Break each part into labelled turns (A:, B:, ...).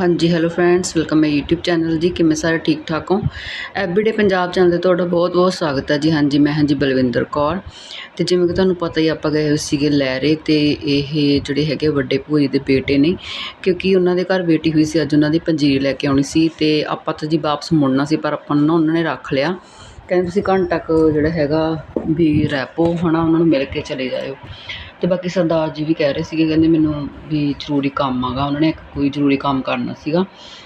A: ਹਾਂਜੀ hello friends welcome my YouTube channel ji. ਕਿਵੇਂ ਸਾਰੇ ਠੀਕ ਠਾਕ ਹੋ? ਐਵਰੀਡੇ ਪੰਜਾਬ ਚੈਨਲ ਤੇ ਤੁਹਾਡਾ ਬਹੁਤ ਬਹੁਤ ਸਵਾਗਤ ਹੈ ਜੀ। ਹਾਂਜੀ, ਮੈਂ ਹਾਂ ਜੀ ਬਲਵਿੰਦਰ ਕੌਰ। ਤੇ ਜਿਵੇਂ ਕਿ ਤੁਹਾਨੂੰ ਪਤਾ ਹੀ ਆਪਾਂ ਗਏ ਹੋਏ ਸੀਗੇ ਲਹਿਰੇ ਤੇ ਇਹ ਜਿਹੜੇ ਹੈਗੇ ਵੱਡੇ ਭੂਆ ਦੇ ਬੇਟੇ ਨੇ, ਕਿਉਂਕਿ ਉਹਨਾਂ ਦੇ ਘਰ ਬੇਟੀ ਹੋਈ ਸੀ, ਅੱਜ ਉਹਨਾਂ ਦੀ ਪੰਜੀਰੀ ਲੈ ਕੇ ਆਉਣੀ ਸੀ ਤੇ ਆਪਾਂ ਤਾਂ ਜੀ ਵਾਪਸ ਮੁੜਨਾ ਸੀ, ਪਰ ਆਪਾਂ ਨੂੰ ਨਾ ਉਹਨਾਂ ਨੇ ਰੱਖ ਲਿਆ। ਕਹਿੰਦੇ ਤੁਸੀਂ ਘੰਟਾ ਕੁ ਜਿਹੜਾ ਹੈਗਾ ਵੀ ਰੈਪੋ ਹਨਾ, ਉਹਨਾਂ ਨੂੰ ਮਿਲ ਕੇ ਚਲੇ ਜਾਇਓ। ਅਤੇ ਬਾਕੀ ਸਰਦਾਰ ਜੀ ਵੀ ਕਹਿ ਰਹੇ ਸੀਗੇ, ਕਹਿੰਦੇ ਮੈਨੂੰ ਵੀ ਜ਼ਰੂਰੀ ਕੰਮ ਆਗਾ। ਉਹਨਾਂ ਨੇ ਇੱਕ ਕੋਈ ਜ਼ਰੂਰੀ ਕੰਮ ਕਰਨਾ ਸੀਗਾ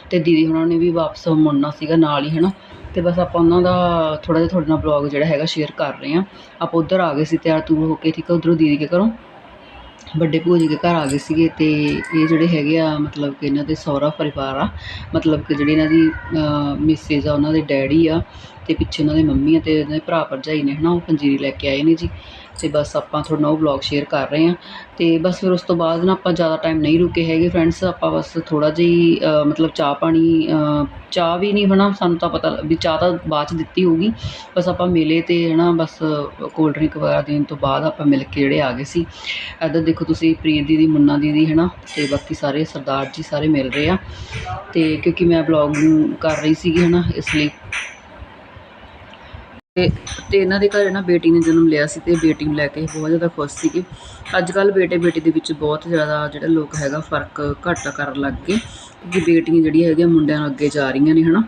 A: ਅਤੇ ਦੀਦੀ ਉਹਨਾਂ ਨੇ ਵੀ ਵਾਪਸ ਮੁੜਨਾ ਸੀਗਾ ਨਾਲ ਹੀ ਹੈ ਨਾ ਅਤੇ ਬਸ ਆਪਾਂ ਉਹਨਾਂ ਦਾ ਥੋੜ੍ਹਾ ਜਿਹਾ ਤੁਹਾਡੇ ਨਾਲ ਬਲੌਗ ਜਿਹੜਾ ਹੈਗਾ ਸ਼ੇਅਰ ਕਰ ਰਹੇ ਹਾਂ। ਆਪਾਂ ਉੱਧਰ ਆ ਗਏ ਸੀ, ਤਿਆਰ ਤੂਰ ਹੋ ਕੇ, ਠੀਕ ਆ? ਉੱਧਰੋਂ ਦੀਦੀ ਕੇ ਘਰੋਂ। ਵੱਡੇ ਭੂਆ ਜੀ ਦੇ ਘਰ ਆ ਗਏ ਸੀਗੇ ਤੇ ਇਹ ਜਿਹੜੇ ਹੈਗੇ ਆ, ਮਤਲਬ ਕਿ ਇਹਨਾਂ ਦੇ ਸਹੁਰਾ ਪਰਿਵਾਰ ਆ। ਮਤਲਬ ਕਿ ਜਿਹੜੀ ਇਹਨਾਂ ਦੀ ਮਿਸਿਸ ਆ, ਉਹਨਾਂ ਦੇ ਡੈਡੀ ਆ। ਤੇ ਪਿੱਛੇ ਉਹਨਾਂ ਦੇ ਮੰਮੀ ਅਤੇ ਉਹਨਾਂ ਦੇ ਭਰਾ ਭਰਜਾਈ ਨੇ ਹੈ ਨਾ ਉਹ ਪੰਜੀਰੀ ਲੈ ਕੇ ਆਏ ਨੇ ਜੀ। ਅਤੇ ਬਸ ਆਪਾਂ ਤੁਹਾਡੇ ਨਾਲ ਉਹ ਵਲੋਗ ਸ਼ੇਅਰ ਕਰ ਰਹੇ ਹਾਂ। ਅਤੇ ਬਸ ਫਿਰ ਉਸ ਤੋਂ ਬਾਅਦ ਨਾ ਆਪਾਂ ਜ਼ਿਆਦਾ ਟਾਈਮ ਨਹੀਂ ਰੁਕੇ ਹੈਗੇ ਫਰੈਂਡਸ ਆਪਾਂ ਬਸ ਥੋੜ੍ਹਾ ਜਿਹੀ ਮਤਲਬ ਚਾਹ ਪਾਣੀ ਚਾਹ ਵੀ ਨਹੀਂ ਹੈ ਨਾ ਸਾਨੂੰ ਤਾਂ ਪਤਾ ਵੀ ਚਾਹ ਤਾਂ ਬਾਅਦ ਚ ਦਿੱਤੀ ਹੋਊਗੀ। ਬਸ ਆਪਾਂ ਮਿਲੇ ਅਤੇ ਹੈ ਨਾ ਬਸ ਕੋਲਡ ਡਰਿੰਕ ਵਗੈਰਾ ਦੇਣ ਤੋਂ ਬਾਅਦ ਆਪਾਂ ਮਿਲ ਕੇ ਜਿਹੜੇ ਆ ਗਏ ਸੀ। ਇੱਧਰ ਦੇਖੋ ਤੁਸੀਂ ਪ੍ਰੀਤ ਦੀਦੀ, ਮੁੰਨਾ ਦੀਦੀ ਨਾ ਅਤੇ ਬਾਕੀ ਸਾਰੇ ਸਰਦਾਰ ਜੀ ਸਾਰੇ ਮਿਲ ਰਹੇ ਆ। ਅਤੇ ਕਿਉਂਕਿ ਮੈਂ ਵਲੋਗ ਕਰ ਰਹੀ ਸੀਗੀ ਹੈ ਨਾ ਇਸ ਲਈ ਤੇ ਤੇ ਇਹਨਾਂ ਦੇ ਘਰ ਨਾ ਬੇਟੀ ਨੇ ਜਨਮ ਲਿਆ ਸੀ ਤੇ ਬੇਟੀ ਨੂੰ ਲੈ ਕੇ ਬਹੁਤ ਜ਼ਿਆਦਾ ਖੁਸ਼ ਸੀਗੇ। ਅੱਜ ਕੱਲ ਬੇਟੇ ਬੇਟੀ ਦੇ ਵਿੱਚ ਬਹੁਤ ਜ਼ਿਆਦਾ ਜਿਹੜਾ ਲੋਕ ਹੈਗਾ ਫ਼ਰਕ ਘੱਟ ਕਰਨ ਲੱਗ ਗਏ ਕਿਉਂਕਿ ਬੇਟੀਆਂ ਜਿਹੜੀਆਂ ਹੈਗੀਆਂ ਮੁੰਡਿਆਂ ਨਾਲ ਅੱਗੇ ਜਾ ਰਹੀਆਂ ਨੇ ਹਨਾ।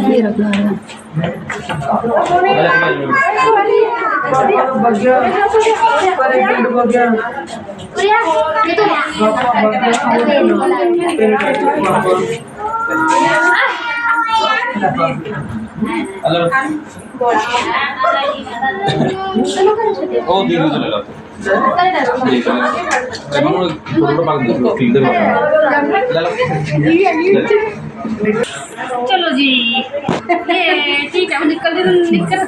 A: ਮੇਰਾ ਬਣਾ
B: हेलो ओ दीदी चले ला ठीक है मैं बोलूं थोड़ा पाक दे ठीक दे ले लो
C: चलो जी ये ठीक है वो निकल दे निकल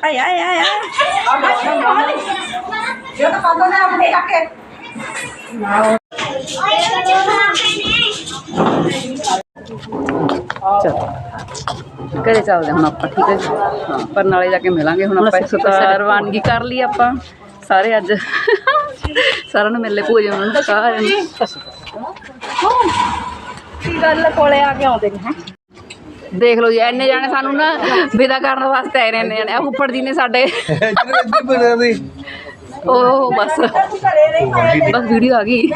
C: Ay, ay, ay,
A: ay. ਘਰੇ ਚੱਲਦੇ ਹੁਣ ਆਪਾਂ ਠੀਕ ਹੈ ਜੀ ਹਾਂ ਬਰਨਾਲੇ ਜਾ ਕੇ ਮਿਲਾਂਗੇ ਹੁਣ ਆਪਾਂ ਸੁਤਾਰ ਰਵਾਨਗੀ ਕਰ ਲਈ ਆਪਾਂ ਸਾਰੇ ਅੱਜ ਸਾਰਿਆਂ ਨੂੰ ਮਿਲੇ ਭੋਜਨ ਉਹਨਾਂ ਦਾ ਸਾਰਿਆਂ ਨੂੰ
C: ਕੀ ਗੱਲ ਕੋਲੇ ਆ ਕੇ ਆਉਂਦੇ ਨੇ
A: ਦੇਖ ਲਓ ਜੀ ਐਨੇ ਜਾਣੇ ਸਾਨੂੰ ਨਾ ਵਿਦਾ ਕਰਨ ਵਾਸਤੇ ਆਏ ਨੇ ਇੰਨੇ ਜਾਣੇ। ਆ ਫੁੱਫੜ ਜੀ ਨੇ ਸਾਡੇ ਉਹ ਬਸ। ਬਸ ਵੀਡੀਓ ਆ ਗਈ।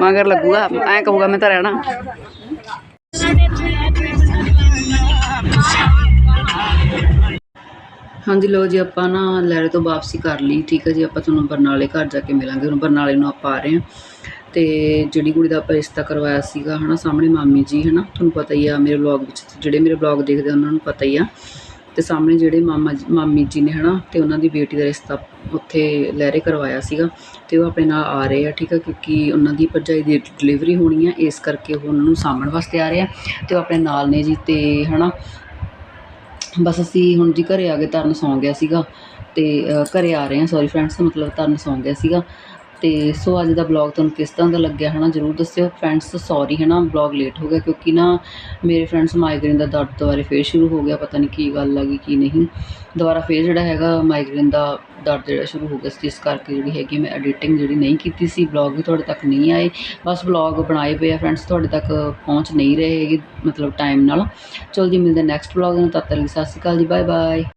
A: ਮਗਰ ਲੱਗੂਗਾ ਐਂ ਕਹੂਗਾ ਮੈਂ ਤਾਂ ਰਹਿਣਾ। ਹਾਂਜੀ ਲੋ ਜੀ, ਆਪਾਂ ਨਾ ਲੈਰੇ ਤੋਂ ਵਾਪਸੀ ਕਰ ਲਈ। ਠੀਕ ਹੈ ਜੀ, ਆਪਾਂ ਤੁਹਾਨੂੰ ਬਰਨਾਲੇ ਘਰ ਜਾ ਕੇ ਮਿਲਾਂਗੇ। ਹੁਣ ਬਰਨਾਲੇ ਨੂੰ ਆਪਾਂ ਆ ਰਹੇ ਹਾਂ। ਤੇ ਜਿਹੜੀ ਕੁੜੀ ਦਾ ਆਪਾਂ ਰਿਸ਼ਤਾ ਕਰਵਾਇਆ ਸੀਗਾ, ਹਨਾ, ਸਾਹਮਣੇ ਮਾਮੀ ਜੀ, ਹਨਾ, ਤੁਹਾਨੂੰ ਪਤਾ ਹੀ ਆ, ਮੇਰੇ ਵਲੌਗ ਵਿੱਚ ਜਿਹੜੇ ਮੇਰੇ ਵਲੌਗ ਦੇਖਦੇ ਆ, ਉਹਨਾਂ ਨੂੰ ਪਤਾ ਹੀ ਆ। ਤੇ ਸਾਹਮਣੇ ਜਿਹੜੇ ਮਾਮਾ ਮਾਮੀ ਜੀ ਨੇ, ਹਨਾ, ਤੇ ਉਹਨਾਂ ਦੀ ਬੇਟੀ ਦਾ ਰਿਸ਼ਤਾ ਉੱਥੇ ਲਹਿਰੇ ਕਰਵਾਇਆ ਸੀਗਾ ਤੇ ਉਹ ਆਪਣੇ ਨਾਲ ਆ ਰਹੇ ਆ, ਠੀਕ ਆ, ਕਿਉਂਕਿ ਉਹਨਾਂ ਦੀ ਭਰਜਾਈ ਦੀ ਡਿਲੀਵਰੀ ਹੋਣੀ ਆ, ਇਸ ਕਰਕੇ ਉਹ ਉਹਨਾਂ ਨੂੰ ਸਾਂਭਣ ਵਾਸਤੇ ਆ ਰਹੇ ਆ। ਤੇ ਉਹ ਆਪਣੇ ਨਾਲ ਨੇ ਜੀ ਤੇ, ਹਨਾ ਬਸ ਅਸੀਂ ਹੁਣ ਜੀ ਘਰ ਆ ਗਏ ਤਰਨ ਸੌਂ ਗਿਆ ਸੀਗਾ ਅਤੇ ਘਰ ਆ ਰਹੇ ਹਾਂ ਸੋਰੀ ਫਰੈਂਡਸ ਮਤਲਬ ਤਰਨ ਸੌਂ ਗਿਆ ਸੀਗਾ। ਅਤੇ ਸੋ ਅੱਜ ਦਾ ਬਲੌਗ ਤੁਹਾਨੂੰ ਕਿਸ ਤਰ੍ਹਾਂ ਦਾ ਲੱਗਿਆ ਹੈ ਨਾ ਜਰੂਰ ਦੱਸਿਓ। ਫਰੈਂਡਸ ਸੌਰੀ ਨਾ ਬਲੌਗ ਲੇਟ ਹੋ ਗਿਆ ਕਿਉਂਕਿ ਨਾ ਮੇਰੇ ਫਰੈਂਡਸ ਮਾਈਗ੍ਰੇਨ ਦਾ ਦਰਦ ਦੁਬਾਰਾ ਫੇਰ ਸ਼ੁਰੂ ਹੋ ਗਿਆ, ਪਤਾ ਨਹੀਂ ਕੀ ਗੱਲ ਆ ਗਈ, ਕੀ ਨਹੀਂ। ਦੁਬਾਰਾ ਫੇਰ ਜਿਹੜਾ ਹੈਗਾ ਮਾਈਗ੍ਰੇਨ ਦਾ ਦਰਦ ਜਿਹੜਾ ਸ਼ੁਰੂ ਹੋ ਗਿਆ ਸੀ, ਜਿਸ ਕਰਕੇ ਜਿਹੜੀ ਹੈਗੀ ਮੈਂ ਐਡੀਟਿੰਗ ਜਿਹੜੀ ਨਹੀਂ ਕੀਤੀ ਸੀ ਬਲੌਗ ਵੀ ਤੁਹਾਡੇ ਤੱਕ ਨਹੀਂ ਆਏ। ਬਸ ਬਲੌਗ ਬਣਾਏ ਪਏ ਆ ਫਰੈਂਡਸ ਤੁਹਾਡੇ ਤੱਕ ਪਹੁੰਚ ਨਹੀਂ ਰਹੇ ਹੈਗੇ ਮਤਲਬ ਟਾਈਮ ਨਾਲ। ਚਲੋ ਜੀ, ਮਿਲਦੇ ਨੈਕਸਟ ਬਲੌਗ ਨਾਲ, ਤਦ ਤੱਕ ਲਈ ਸਤਿ ਸ਼੍ਰੀ ਅਕਾਲ ਜੀ ਬਾਏ ਬਾਏ